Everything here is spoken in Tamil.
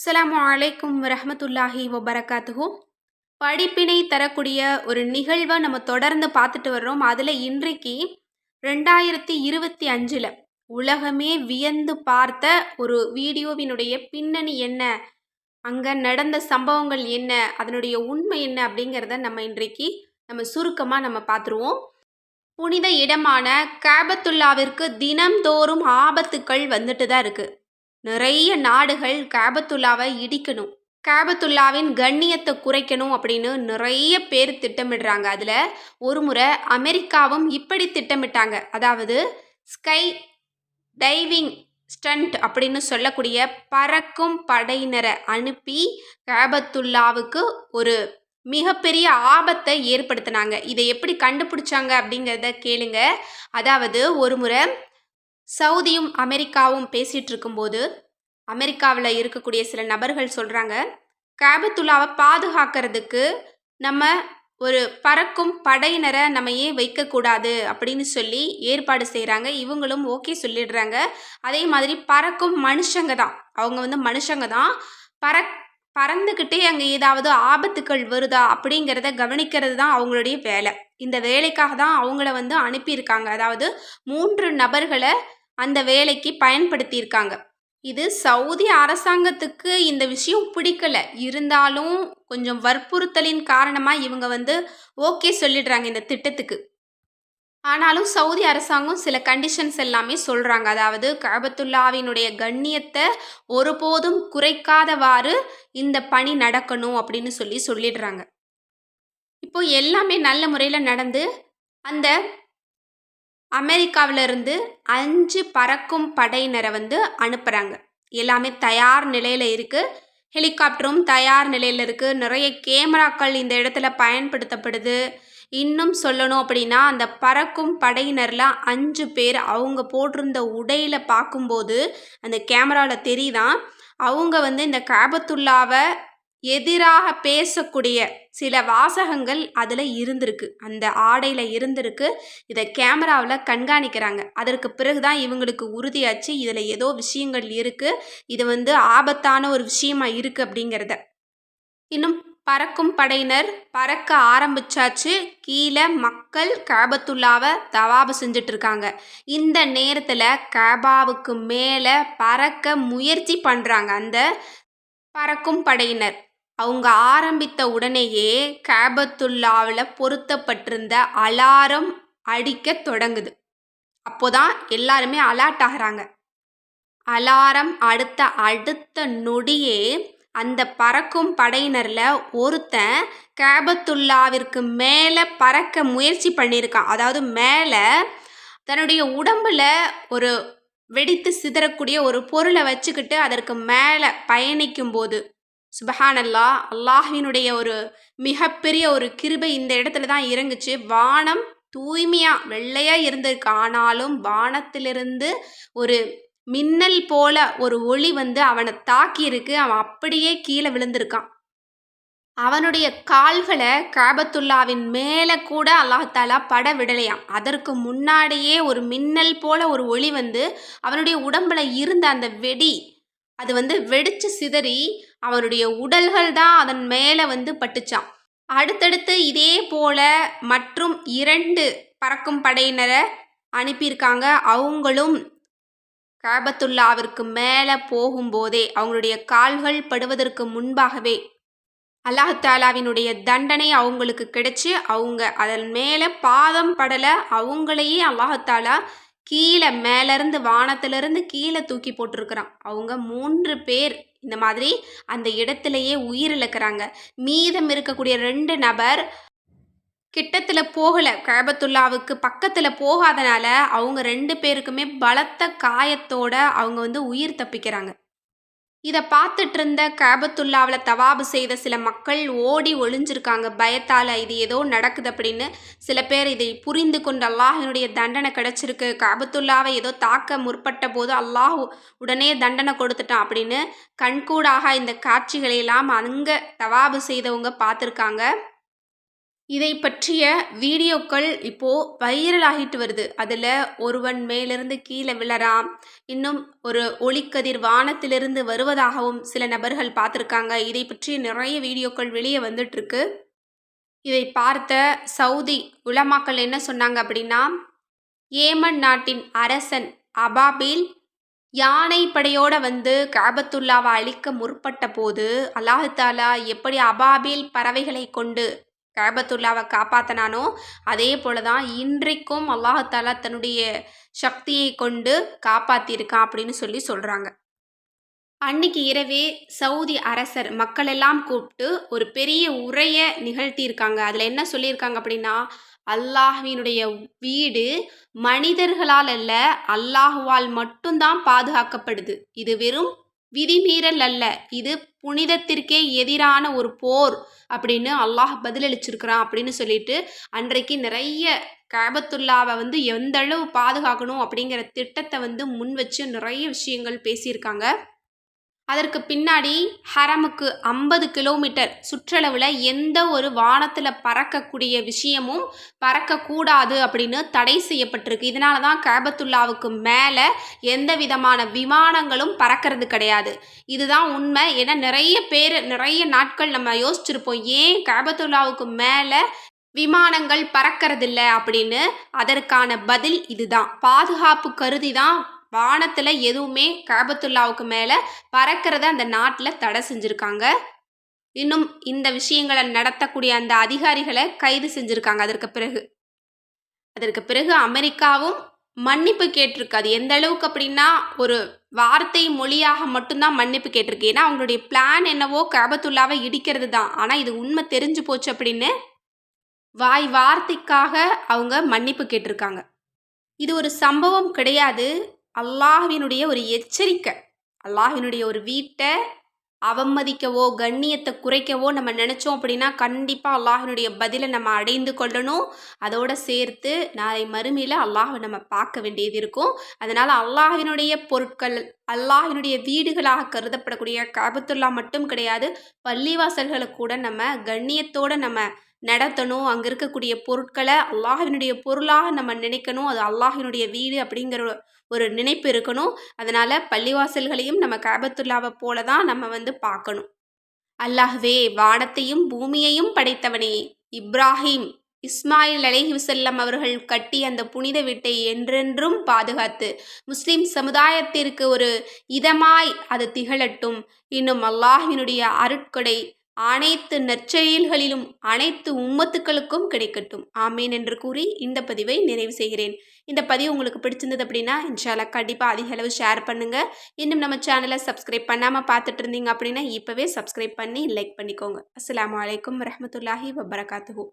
அஸ்லாம் அலைக்கும் வரஹ்மத்துல்லாஹி வபரகாத்துஹு. படிப்பினை தரக்கூடிய ஒரு நிகழ்வை நம்ம தொடர்ந்து பார்த்துட்டு வர்றோம். அதில் இன்றைக்கு ரெண்டாயிரத்தி இருபத்தி அஞ்சில் உலகமே வியந்து பார்த்த ஒரு வீடியோவினுடைய பின்னணி என்ன? அங்கே நடந்த சம்பவங்கள் என்ன? அதனுடைய உண்மை என்ன? அப்படிங்கிறத நம்ம இன்றைக்கு நம்ம சுருக்கமாக நம்ம பார்த்துருவோம். புனித இடமான கேபத்துல்லாவிற்கு தினம்தோறும் ஆபத்துக்கள் வந்துட்டு தான் இருக்குது. நிறைய நாடுகள் காபத்துல்லாவை இடிக்கணும். காபத்துல்லாவின் கண்ணியத்தை குறைக்கணும் அப்படின்னு நிறைய பேர் திட்டமிடுறாங்க. அதில் ஒரு முறை அமெரிக்காவும் இப்படி திட்டமிட்டாங்க. அதாவது ஸ்கை டைவிங் ஸ்டண்ட் அப்படின்னு சொல்லக்கூடிய பறக்கும் படையினரை அனுப்பி காபத்துல்லாவுக்கு ஒரு மிகப்பெரிய ஆபத்தை ஏற்படுத்தினாங்க. இதை எப்படி கண்டுபிடிச்சாங்க அப்படிங்கிறத கேளுங்க. அதாவது ஒரு முறை சவுதியும் அமெரிக்காவும் பேசிகிட்டு இருக்கும்போது அமெரிக்காவில் இருக்கக்கூடிய சில நபர்கள் சொல்கிறாங்க கேபத்துலாவை பாதுகாக்கிறதுக்கு நம்ம ஒரு பறக்கும் படையினரை நம்ம ஏன் வைக்கக்கூடாது? அப்படின்னு சொல்லி ஏற்பாடு செய்கிறாங்க இவங்களும் ஓகே சொல்லிடுறாங்க. அதே மாதிரி பறக்கும் மனுஷங்க தான். அவங்க வந்து மனுஷங்க தான். பற பறந்துக்கிட்டே அங்கே ஏதாவது ஆபத்துக்கள் வருதா அப்படிங்கிறத கவனிக்கிறது தான் அவங்களுடைய வேலை. இந்த வேலைக்காக தான் அவங்கள வந்து அனுப்பியிருக்காங்க. அதாவது மூன்று நபர்களை அந்த வேலைக்கு பயன்படுத்தியிருக்காங்க. இது சவுதி அரசாங்கத்துக்கு இந்த விஷயம் பிடிக்கல. இருந்தாலும் கொஞ்சம் வற்புறுத்தலின் காரணமாக இவங்க வந்து ஓகே சொல்லிடுறாங்க இந்த திட்டத்துக்கு. ஆனாலும் சவுதி அரசாங்கம் சில கண்டிஷன்ஸ் எல்லாமே சொல்கிறாங்க அதாவது கபத்துல்லாவினுடைய கண்ணியத்தை ஒருபோதும் குறைக்காதவாறு இந்த பணி நடக்கணும் அப்படின்னு சொல்லி சொல்லிடுறாங்க. இப்போ எல்லாமே நல்ல முறையில் நடந்து அந்த அமெரிக்காவிலிருந்து அஞ்சு பறக்கும் படையினரை வந்து அனுப்புகிறாங்க எல்லாமே தயார் நிலையில் இருக்குது ஹெலிகாப்டரும் தயார் நிலையில் இருக்குது நிறைய கேமராக்கள் இந்த இடத்துல பயன்படுத்தப்படுது. இன்னும் சொல்லணும் அப்படின்னா அந்த பறக்கும் படையினரில் அஞ்சு பேர் அவங்க போட்டிருந்த உடையில் பார்க்கும்போது அந்த கேமராவில் தெரியுதான். அவங்க வந்து இந்த காபத்துல்லாவை எதிராக பேசக்கூடிய சில வாசகங்கள் அதில் இருந்திருக்கு. அந்த ஆடையில் இருந்திருக்கு. இதை கேமராவில் கண்காணிக்கிறாங்க. அதற்கு பிறகு தான் இவங்களுக்கு உறுதியாச்சு. இதில் ஏதோ விஷயங்கள் இருக்குது இது வந்து ஆபத்தான ஒரு விஷயமா இருக்குது அப்படிங்கிறத. இன்னும் பறக்கும் படையினர் பறக்க ஆரம்பிச்சாச்சு. கீழே மக்கள் கேபத்துள்ளாவை தவாபு செஞ்சுட்டு இருக்காங்க இந்த நேரத்தில் கேபாவுக்கு மேலே பறக்க முயற்சி பண்ணுறாங்க அந்த பறக்கும் படையினர். அவங்க ஆரம்பித்த உடனேயே கேபத்துல்லாவில் பொருத்தப்பட்டிருந்த அலாரம் அடிக்க தொடங்குது. அப்போதான் எல்லாருமே அலர்ட் ஆகிறாங்க. அலாரம் அடுத்த அடுத்த நொடியே அந்த பறக்கும் படையினரில் ஒருத்தன் கேபத்துல்லாவிற்கு மேலே பறக்க முயற்சி பண்ணியிருக்கான். அதாவது மேலே தன்னுடைய உடம்பில் ஒரு வெடித்து சிதறக்கூடிய ஒரு பொருளை வச்சுக்கிட்டு அதற்கு மேலே பயணிக்கும்போது சுபஹானல்லா அல்லாஹினுடைய ஒரு மிகப்பெரிய ஒரு கிருபை இந்த இடத்துல தான் இறங்குச்சு. வானம் தூய்மையாக வெள்ளையாக இருந்திருக்கு. ஆனாலும் வானத்திலிருந்து ஒரு மின்னல் போல ஒரு ஒளி வந்து அவனை தாக்கியிருக்கு. அவன் அப்படியே கீழே விழுந்திருக்கான். அவனுடைய கால்களை காபத்துல்லாவின் மேலே கூட அல்லாஹாலா பட விடலையாம். அதற்கு முன்னாடியே ஒரு மின்னல் போல ஒரு ஒளி வந்து அவனுடைய உடம்புல இருந்த அந்த வெடி அது வந்து வெடிச்சு சிதறி அவனுடைய உடல்கள் தான் அதன் மேலே வந்து பட்டுச்சான் அடுத்தடுத்து இதே போல மற்றும் இரண்டு பறக்கும் படையினரை அனுப்பியிருக்காங்க. அவங்களும் காபத்துல்லாவிற்கு மேலே போகும்போதே அவங்களுடைய கால்கள் படுவதற்கு முன்பாகவே அல்லாஹாலாவினுடைய தண்டனை அவங்களுக்கு கிடைச்சி அவங்க அதன் மேலே பாதம் படலை. அவங்களையே அல்லாஹாலா கீழே மேலேருந்து வானத்திலிருந்து கீழே தூக்கி போட்டிருக்கிறான். அவங்க மூன்று பேர் இந்த மாதிரி அந்த இடத்துலையே உயிரிழக்கிறாங்க மீதம் இருக்கக்கூடிய ரெண்டு நபர் கிட்டத்தில் போகலை. கழபத்துல்லாவுக்கு பக்கத்தில் போகாதனால அவங்க ரெண்டு பேருக்குமே பலத்த காயத்தோட அவங்க வந்து உயிர் தப்பிக்கிறாங்க. இதை பார்த்துட்டு இருந்த கேபத்துல்லாவில் தவாபு செய்த சில மக்கள் ஓடி ஒளிஞ்சிருக்காங்க பயத்தால் இது ஏதோ நடக்குது அப்படின்னு. சில பேர் இதை புரிந்து கொண்டு அல்லாஹினுடைய தண்டனை கிடச்சிருக்கு. கேபத்துல்லாவை ஏதோ தாக்க முற்பட்ட போது அல்லாஹ் உடனே தண்டனை கொடுத்துட்டான் அப்படின்னு. கண்கூடாக இந்த காட்சிகளையெல்லாம் அங்கே தவாபு செய்தவங்க பார்த்துருக்காங்க. இதை பற்றிய வீடியோக்கள் இப்போது வைரல் ஆகிட்டு வருது. அதில் ஒருவன் மேலிருந்து கீழே விழறான் இன்னும் ஒரு ஒளிக்கதிர் வானத்திலிருந்து வருவதாகவும் சில நபர்கள் பார்த்துருக்காங்க. இதை பற்றி நிறைய வீடியோக்கள் வெளியே வந்துட்டுருக்கு. இதை பார்த்த சவுதி உலமாக்கள் என்ன சொன்னாங்க அப்படின்னா ஏமன் நாட்டின் அரசன் அபாபில் யானை படையோட வந்து காபத்துல்லாவை அழிக்க முற்பட்ட போது அல்லாஹாலா எப்படி அபாபில் பறவைகளை கொண்டு கபத்துல்லாவை காப்பாற்றினானோ அதே போல தான் இன்றைக்கும் அல்லாஹாலா தன்னுடைய சக்தியை கொண்டு காப்பாற்றியிருக்கான் அப்படின்னு சொல்லி சொல்கிறாங்க அன்னைக்கு இரவே சவுதி அரசர் மக்களெல்லாம் கூப்பிட்டு ஒரு பெரிய உரையை நிகழ்த்தியிருக்காங்க. அதில் என்ன சொல்லியிருக்காங்க அப்படின்னா அல்லாஹ்வினுடைய வீடு மனிதர்களால் அல்ல அல்லாஹுவால் மட்டும்தான் பாதுகாக்கப்படுது. இது வெறும் விதிமீறல் அல்ல இது புனிதத்திற்கே எதிரான ஒரு போர் அப்படின்னு அல்லாஹ் பதிலளிச்சிருக்கிறான் அப்படின்னு சொல்லிட்டு அன்றைக்கு நிறைய கேபத்துல்லாவை வந்து எந்த அளவு பாதுகாக்கணும் அப்படிங்கிற திட்டத்தை வந்து முன் வச்சு நிறைய விஷயங்கள் பேசியிருக்காங்க. அதற்கு பின்னாடி ஹரமுக்கு ஐம்பது கிலோமீட்டர் சுற்றளவில் எந்த ஒரு வானத்தில் பறக்கக்கூடிய விஷயமும் பறக்கக்கூடாது அப்படின்னு தடை செய்யப்பட்டிருக்கு. இதனால தான் கேபத்துல்லாவுக்கு மேலே எந்த விதமான விமானங்களும் பறக்கிறது கிடையாது. இதுதான் உண்மை. ஏன்னா நிறைய பேர் நிறைய நாட்கள் நம்ம யோசிச்சிருப்போம் ஏன் கேபத்துல்லாவுக்கு மேலே விமானங்கள் பறக்கிறதில்ல அப்படின்னு? அதற்கான பதில் இதுதான். பாதுகாப்பு கருதி தான் வானத்தில் எதுவுமே காபத்துல்லாவுக்கு மேலே பறக்கிறத அந்த நாட்டில் தடை செஞ்சுருக்காங்க. இன்னும் இந்த விஷயங்களை நடத்தக்கூடிய அந்த அதிகாரிகளை கைது செஞ்சுருக்காங்க. அதற்கு பிறகு. அதற்கு பிறகு அமெரிக்காவும் மன்னிப்பு கேட்டிருக்கு. அது எந்த அளவுக்கு அப்படின்னா ஒரு வார்த்தை மொழியாக மட்டும்தான் மன்னிப்பு கேட்டிருக்கு. ஏன்னா அவங்களுடைய பிளான் என்னவோ கபத்துள்ளாவை இடிக்கிறது தான். ஆனால் இது உண்மை தெரிஞ்சு போச்சு அப்படின்னு வாய் வார்த்தைக்காக அவங்க மன்னிப்பு கேட்டிருக்காங்க. இது ஒரு சம்பவம் கிடையாது. அல்லாஹ்வினுடைய ஒரு எச்சரிக்கை அல்லாஹினுடைய ஒரு வீட்டை அவமதிக்கவோ கண்ணியத்தை குறைக்கவோ நம்ம நினச்சோம் அப்படின்னா கண்டிப்பாக அல்லாஹினுடைய பதிலை நம்ம அடைந்து கொள்ளணும். அதோடு சேர்த்து நாளை மறுமையில் அல்லாஹை நம்ம பார்க்க வேண்டியது இருக்கும். அதனால் அல்லாஹினுடைய பொருட்கள் அல்லாஹினுடைய வீடுகளாக கருதப்படக்கூடிய காபத்துல்லா மட்டும் கிடையாது பள்ளிவாசல்களை கூட நம்ம கண்ணியத்தோடு நம்ம நடத்தணும். அங்கே இருக்கக்கூடிய பொருட்களை அல்லாஹினுடைய பொருளாக நம்ம நினைக்கணும். அது அல்லாஹினுடைய வீடு அப்படிங்கிற ஒரு நினைப்பு இருக்கணும். அதனால் பள்ளிவாசல்களையும் நம்ம கேபத்துல்லாவை போல தான் நம்ம வந்து பார்க்கணும். அல்லாஹ்வே வானத்தையும் பூமியையும் படைத்தவனே இப்ராஹிம் இஸ்மாயில் அலிஹிசல்லம் அவர்கள் கட்டி அந்த புனித வீட்டை என்றென்றும் பாதுகாத்து முஸ்லிம் சமுதாயத்திற்கு ஒரு இதமாய் அது திகழட்டும். இன்னும் அல்லாஹினுடைய அருட்கொடை அனைத்து நற்செயல்களிலும் அனைத்து உம்மத்துக்களுக்கும் கிடைக்கட்டும். ஆமீன் என்று கூறி இந்த பதிவை நிறைவு செய்கிறேன். இந்த பதிவு உங்களுக்கு பிடிச்சிருந்தது அப்படின்னா இன்ஷால்லா கண்டிப்பாக அதிக அளவு ஷேர் பண்ணுங்கள் இன்னும் நம்ம சேனலை சப்ஸ்கிரைப் பண்ணாமல் பார்த்துட்டு இருந்தீங்க அப்படின்னா இப்போவே சப்ஸ்கிரைப் பண்ணி லைக் பண்ணிக்கோங்க. அஸ்லாம் வலைக்கம் வரமத்துல்லாஹி வபரகாத்துஹூ.